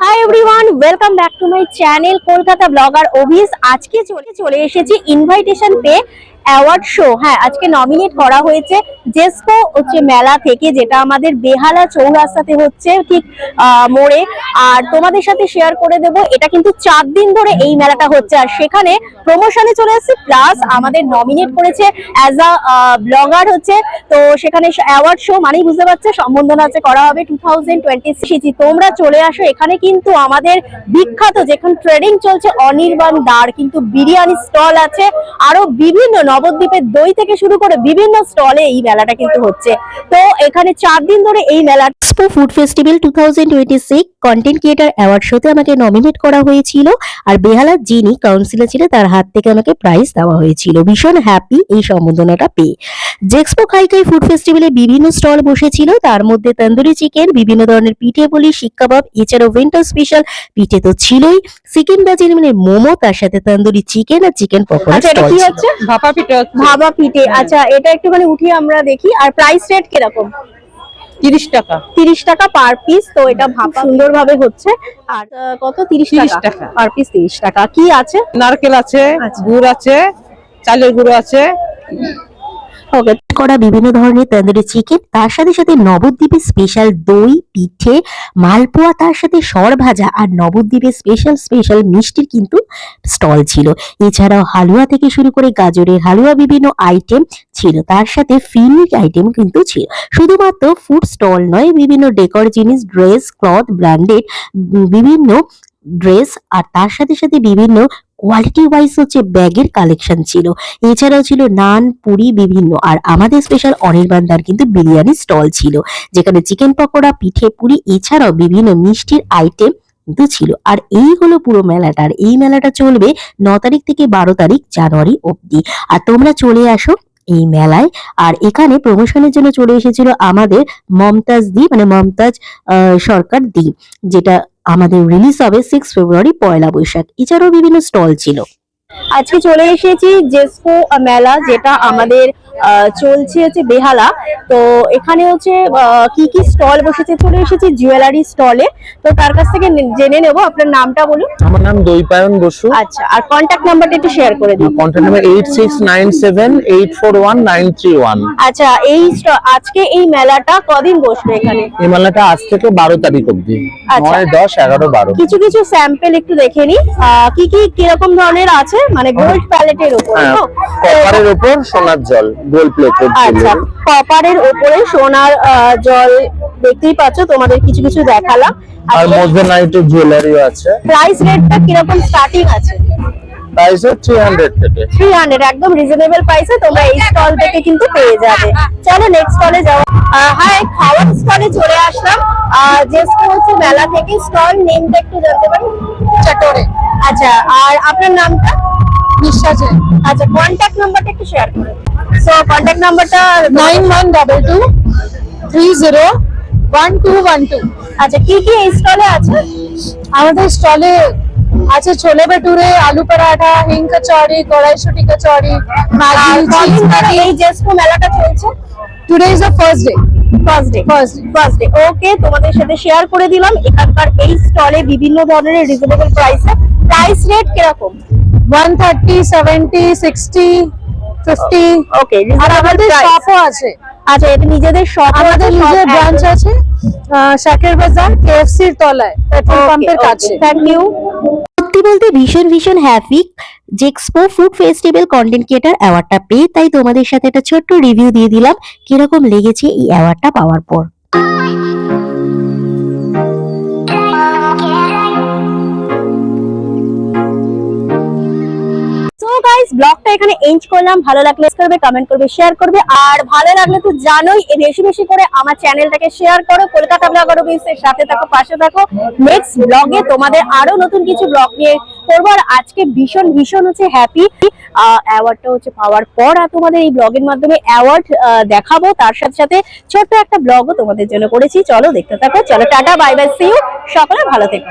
Hi everyone welcome back to my channel Kolkata blogger Abhis আজকে চলে চলে এসেছি ইনভাইটেশন পে অ্যাওয়ার্ড শো হ্যাঁ আজকে নমিনেট করা হয়েছে জেসকো হচ্ছে মেলা থেকে, যেটা আমাদের বেহালা চৌরাস্তাতে হচ্ছে, ঠিক মোড়ে। আর তোমাদের সাথে শেয়ার করে দেব, এটা কিন্তু চার দিন ধরে এই মেলাটা হচ্ছে। আর সেখানে প্রমোশনে চলে এসেছে প্লাস আমাদের নমিনেট করেছে অ্যাজ আ ব্লগার হচ্ছে। তো সেখানে অ্যাওয়ার্ড শো মানেই বুঝতে পারছে সম্বন্ধনা আছে করা হবে টু থাউজেন্ড টোয়েন্টি তোমরা চলে আসো, এখানে কিন্তু আমাদের বিখ্যাত যেখানে ট্রেডিং চলছে, অনির্বাণ দার, কিন্তু বিরিয়ানি স্টল আছে, আরও বিভিন্ন নবদ্বীপের দই থেকে শুরু করে বিভিন্ন স্টলে এই মেলাটা কিন্তু হচ্ছে। তো এখানে চার দিন ধরে এই মেলা expo food festival two thousand twenty six content creator award শোতে আমাকে নমিনেট করা হয়েছিল আর বেহালার যিনি কাউন্সিলর ছিল তার হাত থেকে আমাকে প্রাইজ দেওয়া হয়েছিল। ভীষণ হ্যাপি এই সম্বোধনাটা পেয়ে। জেক্সপো খাইকাই ফুড ফেস্টিভ্যালে বিভিন্ন স্টল বসেছিল তার মধ্যে তন্দুরি চিকেন বিভিন্ন ধরনের পিঠে বলি শিক কাবাব এছাড়াও উইন্টার স্পেশাল পিঠে তো ছিলই। চিকেন বাজির মানে মোমো তার সাথে তন্দুরি চিকেন আর চিকেন পকোড়া আচ্ছা কি হচ্ছে? ভাপা পিঠে ভাবা পিঠে আচ্ছা এটা একটুখানি উঠিয়ে আমরা দেখি। আর প্রাইস রেট কীরকম? তিরিশ টাকা। তিরিশ টাকা পার পিস তো এটা ভাবা সুন্দর ভাবে হচ্ছে। আর কত? তিরিশ 30 টাকা। পার পিস তিরিশ টাকা। কি আছে? নারকেল আছে আচ্ছা। গুড় আছে চালের গুঁড়ো আছে। করা বিভিন্ন ধরনের তন্দুরি চিকেন তার সাথে সাথে নবদ্বীপের স্পেশাল দই, পিঠে, মালপোয়া, তার সাথে সর ভাজা আর নবদ্বীপের স্পেশাল স্পেশাল মিষ্টির কিন্তু স্টল ছিল। এছাড়াও হালুয়া থেকে শুরু করে গাজরের হালুয়া বিভিন্ন আইটেম ছিল। তার সাথে ফিল্মিক আইটেম কিন্তু ছিল। শুধুমাত্র ফুড স্টল নয়, বিভিন্ন ডেকর জিনিস ড্রেস ক্লথ ব্র্যান্ডেড বিভিন্ন ড্রেস আর তার সাথে সাথে বিভিন্ন কোয়ালিটি ওয়াইজ হচ্ছে ব্যাগের কালেকশন ছিল। এছাড়াও ছিল নান, পুরি বিভিন্ন আর আমাদের স্পেশাল অনির্বাণদার কিন্তু বিরিয়ানি স্টল ছিল, যেখানে চিকেন পকোড়া, পিঠে পুরি এছাড়াও বিভিন্ন মিষ্টির আইটেম কিন্তু ছিল। আর এই হলো পুরো মেলাটা আর এই মেলাটা চলবে ন তারিখ থেকে বারো তারিখ জানুয়ারি অবধি। আর তোমরা চলে আসো এই মেলায়। আর এখানে প্রমোশনের জন্য চলে এসেছিল আমাদের মমতাজ দি মানে মমতাজ সরকার দি, যেটা আমাদের রিলিজ হবে সিক্স ফেব্রুয়ারি পয়লা বৈশাখ। এছাড়াও বিভিন্ন স্টল ছিল। আজকে চলে এসেছি জেসকো মেলা যেটা আমাদের চলছে হচ্ছে বেহালা। তো এখানে হচ্ছে কি কি স্টল বসেছে? চলে এসেছি জুয়েলারি স্টলে তো তার কাছ থেকে জেনে নেব। আপনার নামটা বলুন। আমার নাম দৈপায়ন বসু। আচ্ছা আর কন্ট্যাক্ট নাম্বারটা একটু শেয়ার করে দিন। Contact number eight six nine seven eight four one nine three one আচ্ছা এই আজকে এই মেলাটা কদিন বসবে এখানে? এই মেলাটা আজ থেকে বারো তারিখ অব্দি আচ্ছা। নয় দশ এগারো বারো। কিছু কিছু স্যাম্পল একটু দেখে নি। কি কি কীরকম ধরনের আছে? মানে গোল্ড প্যালেটের উপর কপারের ওপর সোনার জল গোল প্লেটের আচ্ছা কপারের ওপরে সোনার জল দেখতেই পাচ্ছ তোমাদের কিছু কিছু দেখালাম। আর মধ্যে নাইটের জুয়েলারিও আছে। প্রাইস রেটটা কীরকম স্টার্টিং আছে? প্রাইস থ্রি হান্ড্রেড থেকে। থ্রি হান্ড্রেড একদম রিজনেবল প্রাইসে তোমরা এই স্টল থেকে কিন্তু পেয়ে যাবে। চলো নেক্সট স্টলে যাওয়া হ্যাঁ খাওয়ার স্টলে চলে আসলাম। যে স্টল হচ্ছে মেলা থেকে স্টল নেমটা একটু জানতে পারি? আচ্ছা আর আপনার নামটা? নিশ্চয় আচ্ছা কন্ট্যাক্ট নাম্বারটা একটু শেয়ার করুন সো কন্ট্যাক্ট নাম্বারটা nine one double two three zero one two one two আচ্ছা কি কি এই স্টলে আছে? আমাদের স্টলে আছে ছোলে ভটুরে আলু পরাঠা হিং কচৌড়ি কড়াইশুটি ম্যাগি এই জেসকো মেলাটা চলছে? Today is the first day first day first day first day okay তোমাদের সাথে শেয়ার করে দিলাম। এখানকার এই স্টলে বিভিন্ন ধরনের রিজনেবল প্রাইসে প্রাইস রেট কীরকম? One thirty seventy sixty fifty okay আর আমাদের শপও আছে। আচ্ছা এটা নিজেদের শপ আমাদের নিজের ব্রাঞ্চ আছে আহ, শাকের বাজার কেএফসির তলায় পেট্রোল পাম্পের কাছে। থ্যাংক ইউ সত্যি বলতে ভীষণ ভীষণ happy Jexpo food festival content creator অ্যাওয়ার্ডটা পেয়ে তাই তোমাদের সাথে একটা ছোট্ট রিভিউ দিয়ে দিলাম কীরকম লেগেছে এই অ্যাওয়ার্ডটা পাওয়ার পর। এখানে এন্ড করলাম, ভালো লাগলে করবে কমেন্ট করবে শেয়ার করবে, আর ভালো লাগলে তো জানোই বেশি বেশি করে আমার চ্যানেলটাকে শেয়ার করো, কলকাতা ব্লগার অফিসের সাথে থাকো, পাশে থাকো। নেক্সট ব্লগে তোমাদের আরও নতুন কিছু ব্লগ নিয়ে করব, আর আজকে ভীষণ ভীষণ হচ্ছে হ্যাপি অ্যাওয়ার্ডটা হচ্ছে পাওয়ার পর, আর তোমাদের এই ব্লগের মাধ্যমে অ্যাওয়ার্ড দেখাবো, তার সাথে সাথে ছোট্ট একটা ব্লগও তোমাদের জন্য করেছি, চলো দেখতে থাকো, চলো tata bye bye see you সকলে ভালো থেকো।